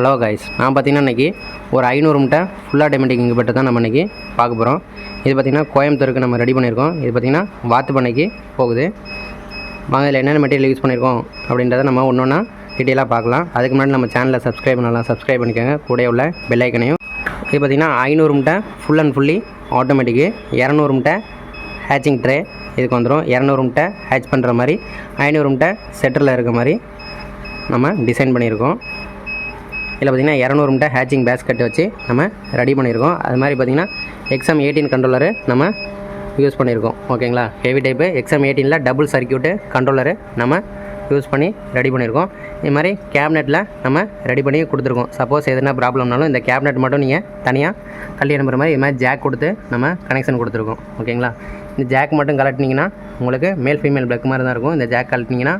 Hello guys நான் பார்த்தீங்கன்னா இன்றைக்கி ஒரு ஐநூறு முட்டை ஃபுல்லாக ஆட்டோமேட்டிக் இங்கே தான் நம்ம இன்றைக்கி பார்க்க போகிறோம் இது பார்த்திங்கன்னா கோயம்புத்தூருக்கு நம்ம ரெடி பண்ணியிருக்கோம். இது பார்த்திங்கன்னா வாத்து பண்ணைக்கு போகுது. வாங்க இதில் என்னென்ன மெட்டீரியல் யூஸ் பண்ணியிருக்கோம் அப்படின்றத நம்ம ஒன்று ஒன்றா டீட்டெயிலாக பார்க்கலாம். அதுக்கு முன்னாடி நம்ம சேனலை சப்ஸ்கிரைப் பண்ணலாம் சப்ஸ்கிரைப் பண்ணிக்கோங்க. கூட உள்ள பெல்லைக்கனையும் இது பார்த்திங்கன்னா ஐநூறு முட்டை ஃபுல் அண்ட் ஃபுல்லி ஆட்டோமேட்டிக்கு இரநூறு முட்டை ஹேச்சிங் ட்ரே இதுக்கு வந்துடும் இரநூறு முட்டை ஹேச் பண்ணுற மாதிரி ஐநூறு முட்டை செட்டரில் இருக்க மாதிரி நம்ம டிசைன் பண்ணியிருக்கோம். இதில் பார்த்திங்கன்னா இரநூறு முட்டை ஹேச்சிங் பேஸ்கெட் வச்சு நம்ம ரெடி பண்ணியிருக்கோம். அது மாதிரி பார்த்திங்கன்னா எக்ஸாம் எயிட்டீன் கண்ட்ரோலரு நம்ம யூஸ் பண்ணியிருக்கோம். ஓகேங்களா? ஹெவி டைப்பு எக்ஸாம் எயிட்டீனில் டபுள் சர்க்கியூட்டு கண்ட்ரோலரு நம்ம யூஸ் பண்ணி ரெடி பண்ணியிருக்கோம். இது மாதிரி கேபினெட்டில் நம்ம ரெடி பண்ணி கொடுத்துருக்கோம். சப்போஸ் எதுனா ப்ராப்ளம்னாலும் இந்த கேபினெட் மட்டும் நீங்கள் தனியாக கல்வி அனுப்புகிற மாதிரி இது மாதிரி ஜாக் கொடுத்து நம்ம கனெக்ஷன் கொடுத்துருக்கோம். ஓகேங்களா? இந்த ஜாக் மட்டும் கலட்டினீங்கன்னா உங்களுக்கு மேல் ஃபீமேல் பிளக் மாதிரி தான் இருக்கும். இந்த ஜாக் கலட்டினீங்கன்னா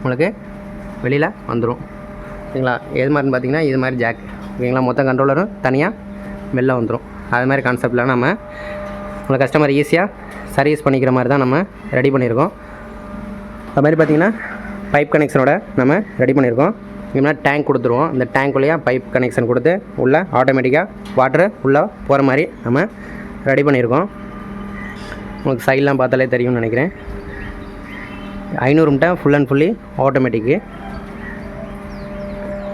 உங்களுக்கு வெளியில் வந்துடும் ஓகேங்களா எது மாதிரின்னு பார்த்தீங்கன்னா இது மாதிரி ஜாக் ஓகேங்களா? மொத்த கண்ட்ரோலரும் தனியாக வெளில வந்துடும் அது மாதிரி கான்செப்டில் நம்ம உங்களை கஸ்டமர் ஈஸியாக சர்வீஸ் பண்ணிக்கிற மாதிரி தான் நம்ம ரெடி பண்ணியிருக்கோம். அது மாதிரி பார்த்திங்கன்னா பைப் கனெக்ஷனோட நம்ம ரெடி பண்ணியிருக்கோம். இது டேங்க் கொடுத்துருவோம். இந்த டேங்க் வழியாக பைப் கனெக்ஷன் கொடுத்து உள்ளே ஆட்டோமேட்டிக்காக வாட்டர் உள்ளே போகிற மாதிரி நம்ம ரெடி பண்ணியிருக்கோம். உங்களுக்கு சைட்லாம் பார்த்தாலே தெரியும்னு நினைக்கிறேன். ஐநூறு முட்டை ஃபுல் அண்ட் ஃபுல்லி ஆட்டோமேட்டிக்கு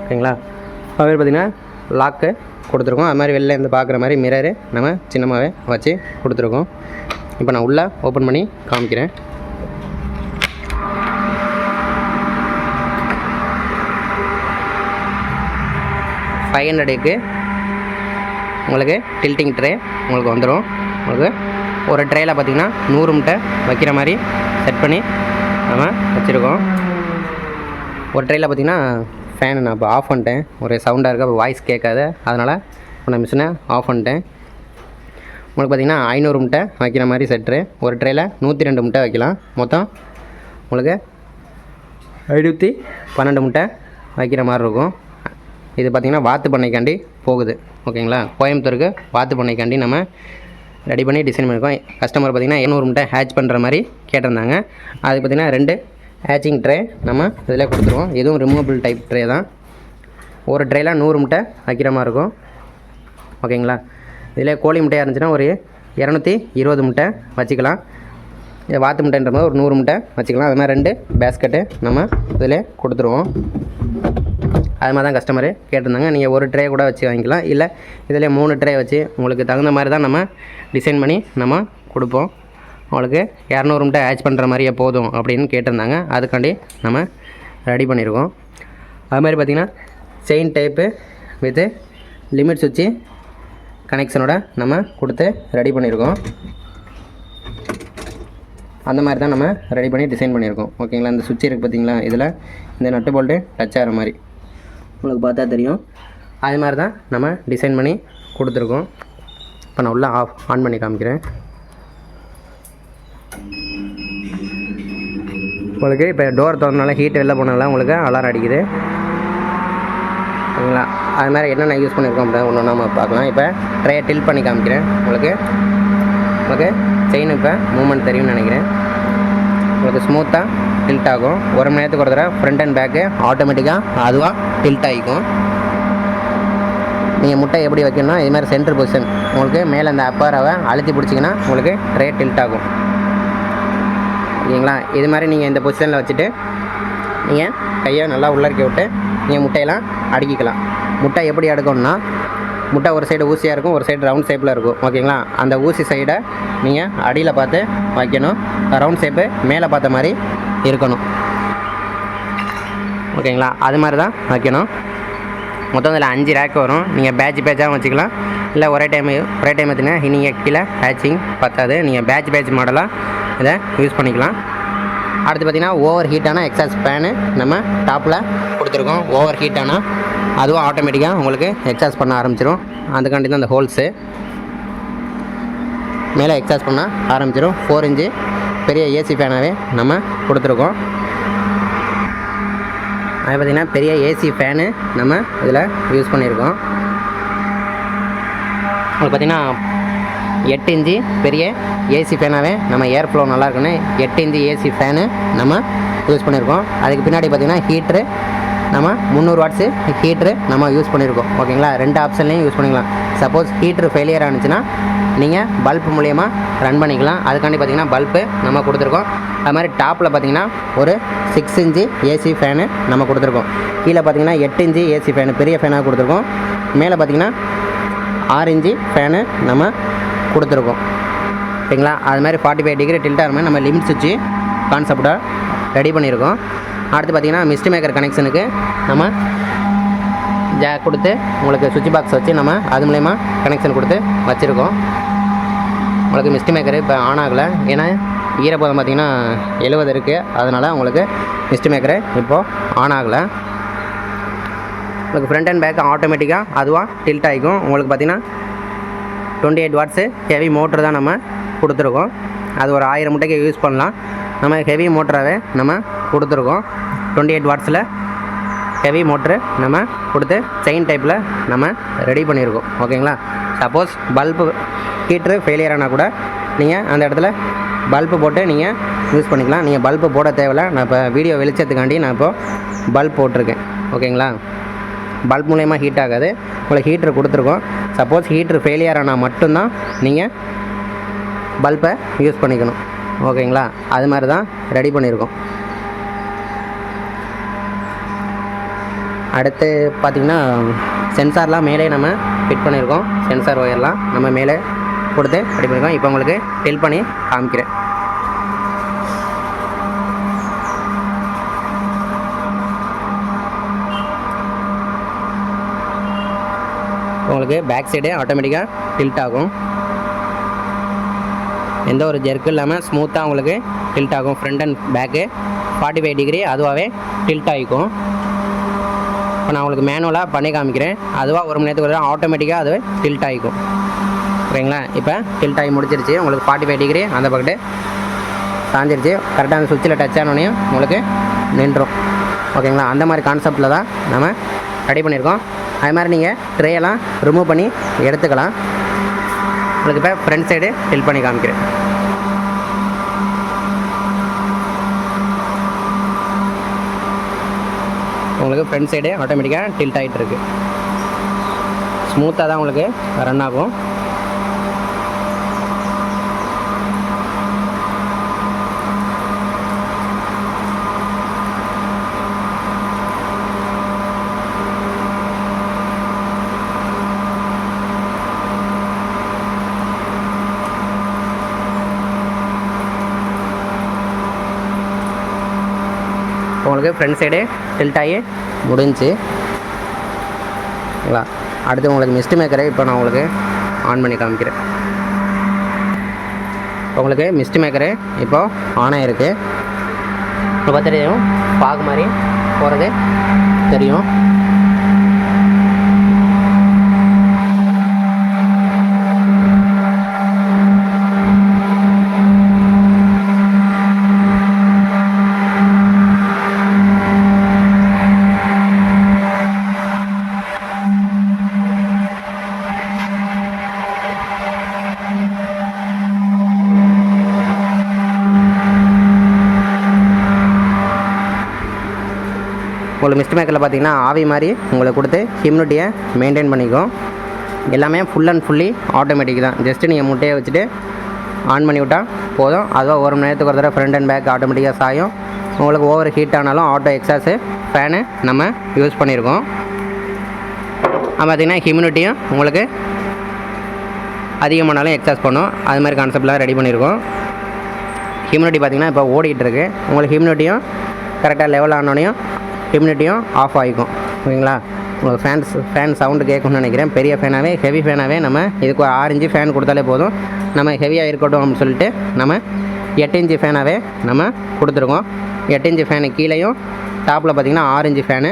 ஓகேங்களா? அதுமாதிரி பார்த்திங்கன்னா லாக்கு கொடுத்துருக்கோம். அது மாதிரி வெளில இருந்து பார்க்குற மாதிரி மிரரு நம்ம சின்னமாகவே வச்சு கொடுத்துருக்கோம். இப்போ நான் உள்ளே ஓப்பன் பண்ணி காமிக்கிறேன். ஃபைவ் ஹண்ட்ரடுக்கு உங்களுக்கு டில்ட்டிங் ட்ரே உங்களுக்கு வந்துடும் உங்களுக்கு ஒரு ட்ரேயில் பார்த்திங்கன்னா நூறு முட்டை வைக்கிற மாதிரி செட் பண்ணி நம்ம வச்சுருக்கோம். ஒரு ட்ரேயில் பார்த்திங்கன்னா ஃபேனை நான் இப்போ ஆஃப் பண்ணிட்டேன். ஒரு சவுண்டாக இருக்குது அப்போ வாய்ஸ் கேட்காது. அதனால் நான் மிஷினை ஆஃப் பண்ணிட்டேன். உங்களுக்கு பார்த்திங்கன்னா ஐநூறு முட்டை வைக்கிற மாதிரி செட்ரு ஒரு ட்ரேயில் நூற்றி ரெண்டு முட்டை வைக்கலாம். மொத்தம் உங்களுக்கு ஐநூற்றி பன்னெண்டு முட்டை வைக்கிற மாதிரி இருக்கும். இது பார்த்திங்கன்னா வாத்து பண்ணைக்காண்டி போகுது. ஓகேங்களா? கோயம்புத்தூருக்கு வாத்து பண்ணைக்காண்டி நம்ம ரெடி பண்ணி டிசைன் பண்ணியிருக்கோம். கஸ்டமர் பார்த்திங்கன்னா எண்ணூறு முட்டை ஹேட்ச் பண்ணுற மாதிரி கேட்டிருந்தாங்க. அது பார்த்திங்கன்னா ரெண்டு ஹேச்சிங் ட்ரே நம்ம இதில் கொடுத்துருவோம். இதுவும் ரிமூவபிள் டைப் ட்ரே தான். ஒரு ட்ரேல நூறு முட்டை வைக்கிற மாதிரி இருக்கும். ஓகேங்களா? இதில் கோழி முட்டையாக இருந்துச்சுன்னா ஒரு இரநூத்தி இருபது முட்டை வச்சுக்கலாம். இது வாத்து முட்டைன்ற மாதிரி ஒரு நூறு முட்டை வச்சுக்கலாம். அது மாதிரி ரெண்டு பேஸ்கெட்டு நம்ம இதில் கொடுத்துருவோம். அது மாதிரி தான் கஸ்டமரு கேட்டிருந்தாங்க. நீங்கள் ஒரு ட்ரே கூட வச்சு வாங்கிக்கலாம். இல்லை இதில் மூணு ட்ரே வச்சு உங்களுக்கு தகுந்த மாதிரி தான் நம்ம டிசைன் பண்ணி நம்ம கொடுப்போம். அவளுக்கு இரநூறு முட்டை ஆச் பண்ணுற மாதிரியே போதும் அப்படின்னு கேட்டிருந்தாங்க. அதுக்காண்டி நம்ம ரெடி பண்ணியிருக்கோம் அது மாதிரி பார்த்திங்கன்னா செயின் டைப்பு வித்து லிமிட் சுவிட்சு கனெக்ஷனோட நம்ம கொடுத்து ரெடி பண்ணியிருக்கோம் அந்த மாதிரி தான் நம்ம ரெடி பண்ணி டிசைன் பண்ணியிருக்கோம் ஓகேங்களா இந்த சுவிட்ச் இருக்குது பார்த்தீங்களா? இதில் இந்த நட்டு போல்ட்டு டச் ஆகிற மாதிரி. உங்களுக்கு பார்த்தா தெரியும். அது மாதிரி தான் நம்ம டிசைன் பண்ணி கொடுத்துருக்கோம். இப்போ நான் உள்ளே ஆஃப் ஆன் பண்ணி காமிக்கிறேன். உங்களுக்கு இப்போ டோர் திறந்தனால ஹீட் வெளில போனால உங்களுக்கு அலாரம் அடிக்குது. ஓகேங்களா அது மாதிரி என்னென்ன யூஸ் பண்ணியிருக்கோம் அப்படின்னா ஒன்று நம்ம பார்க்கலாம். இப்போ ட்ரையை டில் பண்ணி காமிக்கிறேன் உங்களுக்கு. உங்களுக்கு செயின் இப்போ மூமெண்ட் தெரியும்னு நினைக்கிறேன். உங்களுக்கு ஸ்மூத்தாக டில்ட் ஆகும். ஒரு மணி நேரத்துக்கு ஒரு தடவை ஃப்ரண்ட் அண்ட் பேக்கு ஆட்டோமேட்டிக்காக அதுவாக டில்ட் ஆகிக்கும். நீங்கள் முட்டை எப்படி வைக்கணும்னா இது மாதிரி சென்டர் பொசிஷன் உங்களுக்கு மேலே அந்த அப்பாரவை அழுத்தி பிடிச்சிங்கன்னா உங்களுக்கு ட்ரே டில்ட் ஆகும். ஓகேங்களா இது மாதிரி நீங்கள் இந்த பொசிஷனில் வச்சுட்டு நீங்கள் கையை நல்லா உள்ளறக்கி விட்டு நீங்கள் முட்டையெல்லாம் அடுக்கிக்கலாம். முட்டை எப்படி அடுக்கணும்னா முட்டை ஒரு சைடு ஊசியாக இருக்கும் ஒரு சைடு ரவுண்ட் ஷேப்பில் இருக்கும். ஓகேங்களா? அந்த ஊசி சைடை நீங்கள் அடியில் பார்த்து வைக்கணும். ரவுண்ட் ஷேப்பு மேலே பார்த்த மாதிரி இருக்கணும். ஓகேங்களா? அது மாதிரி தான் வைக்கணும். மொத்தம் இதில் அஞ்சு ரேக் வரும். நீங்கள் பேட்ச் பேட்சாகவும் வச்சுக்கலாம். இல்லை ஒரே டைம் ஒரே டைம் பார்த்தீங்கன்னா நீங்கள் கீழே பேட்சிங் பத்தாது. நீங்கள் பேட்ச் பேட்ச் மாடலாக இதை யூஸ் பண்ணிக்கலாம். அடுத்து பார்த்திங்கன்னா ஓவர் ஹீட்டான எக்ஸாஸ் ஃபேனு நம்ம டாப்பில் கொடுத்துருக்கோம். ஓவர் ஹீட்டானா அதுவும் ஆட்டோமேட்டிக்காக உங்களுக்கு எக்ஸாஸ் பண்ண ஆரம்பிச்சிடும் அதுக்காண்டி தான் அந்த ஹோல்ஸு மேலே எக்ஸாஸ் பண்ண ஆரம்பிச்சிடும் ஃபோர் இன்ச்சு பெரிய ஏசி ஃபேனாகவே நம்ம கொடுத்துருக்கோம். அது பார்த்திங்கன்னா பெரிய ஏசி ஃபேனு நம்ம இதில் யூஸ் பண்ணியிருக்கோம் அது பார்த்திங்கன்னா எட்டு இன்ச்சு பெரிய ஏசி ஃபேனாகவே நம்ம ஏர் ஃப்ளோ நல்லா இருக்குன்னு எட்டு இன்ச்சு ஏசி ஃபேனு நம்ம யூஸ் பண்ணியிருக்கோம் அதுக்கு பின்னாடி பார்த்திங்கன்னா ஹீட்ரு நம்ம முந்நூறு வாட்ஸு ஹீட்ரு நம்ம யூஸ் பண்ணியிருக்கோம் ஓகேங்களா ரெண்டு ஆப்ஷன்லேயும் யூஸ் பண்ணிக்கலாம். சப்போஸ் ஹீட்ரு ஃபெயிலியர் ஆனிச்சுன்னா நீங்கள் பல்ப் மூலியமாக ரன் பண்ணிக்கலாம். அதுக்காண்டி பார்த்தீங்கன்னா பல்ப்பு நம்ம கொடுத்துருக்கோம். அது மாதிரி டாப்பில் பார்த்தீங்கன்னா ஒரு சிக்ஸ் இன்ச்சு ஏசி ஃபேனு நம்ம கொடுத்துருக்கோம். கீழே பார்த்தீங்கன்னா எட்டு இன்ச்சு ஏசி ஃபேனு பெரிய ஃபேனாக கொடுத்துருக்கோம். மேலே பார்த்தீங்கன்னா ஆறு இன்ச்சு ஃபேனு நம்ம கொடுத்துருக்கோம். சரிங்களா? அது மாதிரி ஃபார்ட்டி ஃபைவ் டிகிரி டில்ட்டாக மாதிரி நம்ம லிமிட்ஸ் வச்சு கான்செப்டாக ரெடி பண்ணியிருக்கோம். அடுத்து பார்த்தீங்கன்னா மிஸ்ட் மேக்கர் கனெக்ஷனுக்கு நம்ம ஜாக் கொடுத்து உங்களுக்கு சுவிட்ச் பாக்ஸ் வச்சு நம்ம அது மூலயமா கனெக்ஷன் கொடுத்து வச்சுருக்கோம். உங்களுக்கு மிஸ்ட் மேக்கர் இப்போ ஆன் ஆகலை. ஏன்னா ஈரப்பதம் பார்த்திங்கன்னா எழுபது இருக்குது அதனால் உங்களுக்கு மிஸ்ட் மேக்கரு இப்போது ஆன் ஆகலை. உங்களுக்கு ஃப்ரண்ட் அண்ட் பேக் ஆட்டோமேட்டிக்காக அதுவாக டில்ட் ஆகிக்கும். உங்களுக்கு பார்த்தீங்கன்னா twenty eight watts heavy motor தான் நம்ம கொடுத்துருக்கோம். அது ஒரு ஆயிரம் முட்டைக்கு யூஸ் பண்ணலாம். நம்ம ஹெவி மோட்டராகவே நம்ம கொடுத்துருக்கோம். டுவெண்ட்டி எயிட் வாட்ஸில் ஹெவி மோட்ரு நம்ம கொடுத்து செயின் டைப்பில் நம்ம ரெடி பண்ணியிருக்கோம். ஓகேங்களா? சப்போஸ் பல்பு ஹீட்ரு ஃபெயிலியர் ஆனால் கூட நீங்கள் அந்த இடத்துல பல்பு போட்டு நீங்கள் யூஸ் பண்ணிக்கலாம். நீங்கள் பல்பு போட தேவையில்ல. நான் இப்போ வீடியோ வெளிச்சத்துக்காண்டி நான் இப்போது பல்ப் போட்டிருக்கேன். ஓகேங்களா? பல்ப் மூலயமா ஹீட் ஆகாது. உங்களுக்கு ஹீட்ரு கொடுத்துருக்கோம். சப்போஸ் ஹீட்ரு ஃபெயிலியர் ஆனால் மட்டும்தான் நீங்கள் பல்பை யூஸ் பண்ணிக்கணும். ஓகேங்களா அது மாதிரி தான் ரெடி பண்ணியிருக்கோம் அடுத்து பார்த்திங்கன்னா சென்சார்லாம் மேலே நம்ம ஃபிட் பண்ணியிருக்கோம் சென்சார் ஒயர்லாம் நம்ம மேலே கொடுத்து ரெடி பண்ணியிருக்கோம் இப்போ உங்களுக்கு ஃபில் பண்ணி காமிக்கிறேன். உங்களுக்கு பேக் சைடே ஆட்டோமேட்டிக்காக டில்ட் ஆகும். எந்த ஒரு ஜெர்க்கும் இல்லாமல் ஸ்மூத்தாக உங்களுக்கு டில்ட் ஆகும். Front and back forty five degree அதுவாகவே டில்ட் ஆகிக்கும். இப்போ நான் உங்களுக்கு மேனுவலாக பண்ணி காமிக்கிறேன். அதுவாக ஒரு மணி நேரத்துக்கு ஒரு ஆட்டோமேட்டிக்காக அது டில்ட் ஆகிக்கும். ஓகேங்களா இப்போ டில்ட் ஆகி முடிச்சிருச்சு உங்களுக்கு ஃபார்ட்டி ஃபைவ் டிகிரி அந்த பக்கத்து சாஞ்சிருச்சு. கரெக்டாக அந்த சுவிட்சில் டச் ஆனோடனையும் உங்களுக்கு நின்றும். ஓகேங்களா? அந்த மாதிரி கான்செப்டில் தான் நம்ம ரெடி பண்ணியிருக்கோம். அது மாதிரி நீங்கள் ட்ரேயெல்லாம் ரிமூவ் பண்ணி எடுத்துக்கலாம். உங்களுக்கு இப்போ ஃப்ரண்ட் சைடு ஃபில் பண்ணி காமிக்கிறேன். உங்களுக்கு ஃப்ரண்ட் சைடு ஆட்டோமேட்டிக்காக டில்ட் ஆகிட்டு இருக்கு. ஸ்மூத்தாக தான் உங்களுக்கு ரன் ஆகும். உங்களுக்கு ஃப்ரண்ட் சைடு டில்ட்டாகி ஆகி முடிஞ்சு. ஓகேங்களா அடுத்து உங்களுக்கு மிஸ்ட் மேக்கரை இப்போ நான் உங்களுக்கு ஆன் பண்ணி காமிக்கிறேன். உங்களுக்கு மிஸ்ட் மேக்கரு இப்போது ஆன் ஆகிருக்கு இப்போ தெரியும் பாகு மாதிரி போகிறது தெரியும். உங்களுக்கு மிஸ்ட் மேக்கரில் பார்த்தீங்கன்னா ஆவி மாதிரி உங்களுக்கு கொடுத்து ஹியூமினிட்டியை மெயின்டைன் பண்ணிக்கும் எல்லாமே ஃபுல் அண்ட் ஃபுல்லி ஆட்டோமேட்டிக் தான். ஜஸ்ட்டு நீங்கள் முட்டையை வச்சுட்டு ஆன் பண்ணி விட்டால் போதும். அதுவும் ஒரு மணி நேரத்துக்கு ஒரு தடவை ஃப்ரண்ட் அண்ட் பேக் ஆட்டோமேட்டிக்காக சாயும். உங்களுக்கு ஓவர் ஹீட் ஆனாலும் ஆட்டோ எக்ஸாஸு ஃபேனு நம்ம யூஸ் பண்ணியிருக்கோம் பார்த்திங்கன்னா ஹியூமினிட்டியும் உங்களுக்கு அதிகமானாலும் எக்ஸாஸ் பண்ணும். அது மாதிரி கான்செப்ட்லாம் ரெடி பண்ணியிருக்கோம் ஹியூமினிட்டி பார்த்திங்கன்னா இப்போ ஓடிக்கிட்டு இருக்கு. உங்களுக்கு ஹியூமினிட்டியும் கரெக்டாக லெவல் ஆனோடனையும் ஹியூமினிட்டியும் ஆஃப் ஆகிக்கும். ஓகேங்களா உங்களுக்கு ஃபேன்ஸ் ஃபேன் சவுண்டு கேட்கணும்னு நினைக்கிறேன். பெரிய ஃபேனாகவே ஹெவி ஃபேனாகவே நம்ம இதுக்கு ஒரு ஆறு இன்ச்சு ஃபேன் கொடுத்தாலே போதும். நம்ம ஹெவியாக இருக்கட்டும் அப்படின்னு சொல்லிட்டு நம்ம எட்டு இன்ச்சு ஃபேனாகவே நம்ம கொடுத்துருக்கோம். எட்டு இன்ச்சு ஃபேனு கீழேயும் டாப்பில் பார்த்திங்கன்னா ஆறு இன்ச்சு ஃபேனு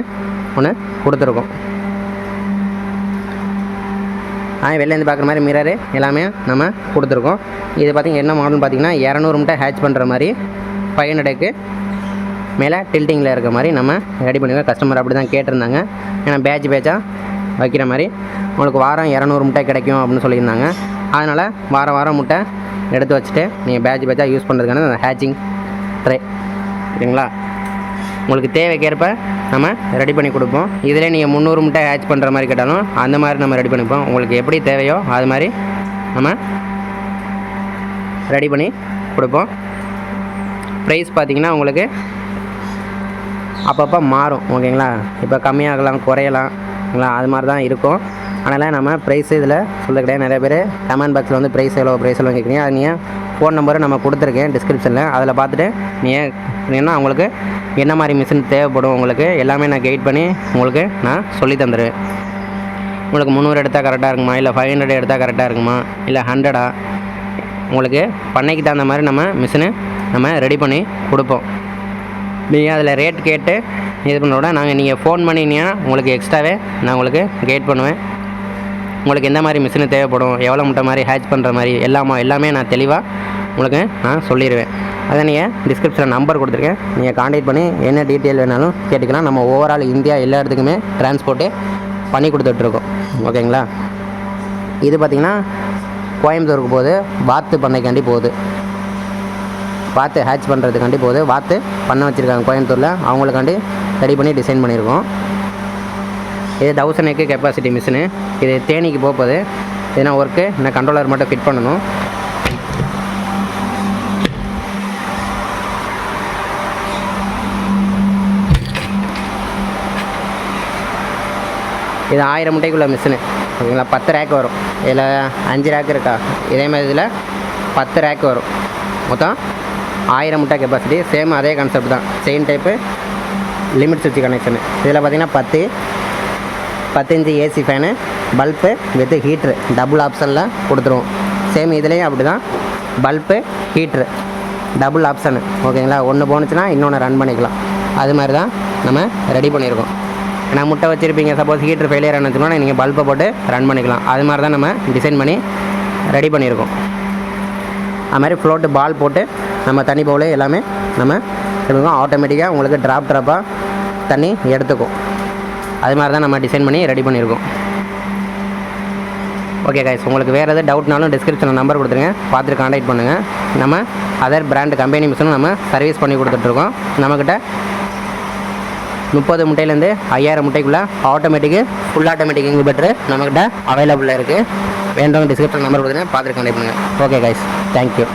ஒன்று கொடுத்துருக்கோம். ஆ வெளிலேருந்து பார்க்குற மாதிரி மிரரு எல்லாமே நம்ம கொடுத்துருக்கோம். இது பார்த்திங்கன்னா என்ன மாடல்னு பார்த்தீங்கன்னா இரநூறு முட்டை ஹேட்ச் பண்ணுற மாதிரி ஃபைவ் ஹண்ட்ரடுக்கு மேலே டில்ட்டிங்கில் இருக்க மாதிரி நம்ம ரெடி பண்ணிடுவோம் கஸ்டமர் அப்படி தான் கேட்டிருந்தாங்க. ஏன்னா பேட்ச் பேட்சாக வைக்கிற மாதிரி. உங்களுக்கு வாரம் இரநூறு முட்டை கிடைக்கும் அப்படின்னு சொல்லியிருந்தாங்க. அதனால் வாரம் வாரம் முட்டை எடுத்து வச்சுட்டு நீங்கள் பேட்ச் பேட்சாக யூஸ் பண்ணுறதுக்கான அந்த ஹேச்சிங் ட்ரே ஓகேங்களா உங்களுக்கு தேவைக்கேற்ப நம்ம ரெடி பண்ணி கொடுப்போம். இதில் நீங்கள் முந்நூறு முட்டை ஹேட்ச் பண்ணுற மாதிரி கேட்டாலும் அந்த மாதிரி நம்ம ரெடி பண்ணிப்போம். உங்களுக்கு எப்படி தேவையோ அது மாதிரி நம்ம ரெடி பண்ணி கொடுப்போம். ப்ரைஸ் பார்த்தீங்கன்னா உங்களுக்கு அப்பப்போ மாறும் ஓகேங்களா? இப்போ கம்மியாகலாம் குறையலாம் ஓகேங்களா? அது மாதிரி தான் இருக்கும். அதனால் நம்ம ப்ரைஸ் இதில் சொல்ல கிடையாது. நிறைய பேர் கமெண்ட் பாக்ஸில் வந்து ப்ரைஸ் எவ்வளோ ப்ரைஸ் எவ்வளோ கேட்குறீங்க. அது நீங்கள் ஃபோன் நம்பரை நம்ம கொடுத்துருக்கேன் டிஸ்கிரிப்ஷனில் அதில் பார்த்துட்டு நீங்கள் என்ன உங்களுக்கு என்ன மாதிரி மிஷின் தேவைப்படும் உங்களுக்கு எல்லாமே நான் கைட் பண்ணி உங்களுக்கு நான் சொல்லி தந்துடுவேன் உங்களுக்கு முந்நூறு எடுத்தால் கரெக்டாக இருக்குமா? இல்லை ஃபைவ் ஹண்ட்ரட் எடுத்தால் கரெக்டாக இருக்குமா? இல்லை ஹண்ட்ரடா உங்களுக்கு பண்ணைக்கு தகுந்த மாதிரி நம்ம மிஷினு நம்ம ரெடி பண்ணி கொடுப்போம். நீங்கள் அதில் ரேட் கேட்டு இது பண்ணோட நாங்கள் நீங்கள் ஃபோன் பண்ணினீங்கன்னா உங்களுக்கு எக்ஸ்ட்ராவே நான் உங்களுக்கு கைட் பண்ணுவேன். உங்களுக்கு எந்த மாதிரி மிஷினு தேவைப்படும் எவ்வளோ முட்டை மாதிரி ஹேட்ச் பண்ணுற மாதிரி எல்லாமா எல்லாமே நான் தெளிவாக உங்களுக்கு நான் சொல்லிடுவேன் அதை நீங்கள் டிஸ்கிரிப்ஷனில் நம்பர் கொடுத்துருக்கேன். நீங்கள் காண்டாக்ட் பண்ணி என்ன டீட்டெயில் வேணாலும் கேட்டுக்கலாம். நம்ம ஓவரால் இந்தியா எல்லா இடத்துக்குமே டிரான்ஸ்போர்ட்டு பண்ணி கொடுத்துட்ருக்கோம். ஓகேங்களா? இது பார்த்திங்கன்னா கோயம்புத்தூருக்கு போகுது பாத்து பண்ணைக்காண்டி போகுது. வாத்து ஹேட்ச் பண்ணுறதுக்காண்டி போகுது வாத்து பண்ண வச்சுருக்காங்க கோயம்புத்தூரில். அவங்களுக்காண்டி ரெடி பண்ணி டிசைன் பண்ணியிருக்கோம் இது தௌசண்ட் எக்கு கெப்பாசிட்டி மிஷினு இது தேனிக்கு போக போகுது இதுனா ஒர்க்கு இன்னும் கண்ட்ரோலர் மட்டும் ஃபிட் பண்ணணும். இது ஆயிரம் முட்டைக்குள்ள மிஷினு ஓகேங்களா? பத்து ரேக் வரும். இதில் அஞ்சு ரேக் இருக்கா? இதே மாதிரி இதில் பத்து ரேக் வரும். மொத்தம் ஆயிரம் முட்டை கெப்பாசிட்டி சேம் அதே கான்செப்ட் தான். செயின் டைப்பு லிமிட் சுவிட்ச் கனெக்ஷனு இதில் பார்த்தீங்கன்னா பத்து பத்து inch AC fan bulb with heater double ஆப்ஷனில் கொடுத்துருவோம். சேம் இதுலேயும் அப்படி தான் பல்பு ஹீட்ரு டபுள் ஆப்ஷனு ஓகேங்களா? ஒன்று போணுச்சுன்னா இன்னொன்று ரன் பண்ணிக்கலாம். அது மாதிரி தான் நம்ம ரெடி பண்ணியிருக்கோம். ஏன்னா முட்டை வச்சுருப்பீங்க. சப்போஸ் ஹீட்ரு ஃபெயிலியர் ஆனதுன்னா நீங்கள் பல்பை போட்டு ரன் பண்ணிக்கலாம். அது மாதிரி தான் நம்ம டிசைன் பண்ணி ரெடி பண்ணியிருக்கோம். அது மாதிரி ஃப்ளோட்டு பால் போட்டு நம்ம தண்ணி பவுலே எல்லாமே நம்ம எடுக்கணும் ஆட்டோமேட்டிக்காக உங்களுக்கு ட்ராப் ட்ராப்பாக தண்ணி எடுத்துக்கும். அது மாதிரி தான் நம்ம டிசைன் பண்ணி ரெடி பண்ணியிருக்கோம். ஓகே கைஸ் உங்களுக்கு வேறு எதாவது டவுட்னாலும் டிஸ்கிரிப்ஷனில் நம்பர் கொடுத்துருங்க. பார்த்துட்டு காண்டாக்ட் பண்ணுங்கள் நம்ம அதர் பிராண்ட் கம்பெனி மிஷினும் நம்ம சர்வீஸ் பண்ணி கொடுத்துட்ருக்கோம். நம்மக்கிட்ட முப்பது முட்டையிலேருந்து ஐயாயிரம் முட்டைக்குள்ளே ஆட்டோமேட்டிக்கு ஃபுல் ஆட்டோமேட்டிக் இன்குபேட்டர் நம்மக்கிட்ட அவைலபிளாக இருக்குது வேண்டும் டிஸ்கிரிப்ஷன் நம்பர் கொடுத்துருங்க. பார்த்துட்டு காண்டாக்ட் பண்ணுங்கள் ஓகே கைஸ் தேங்க்யூ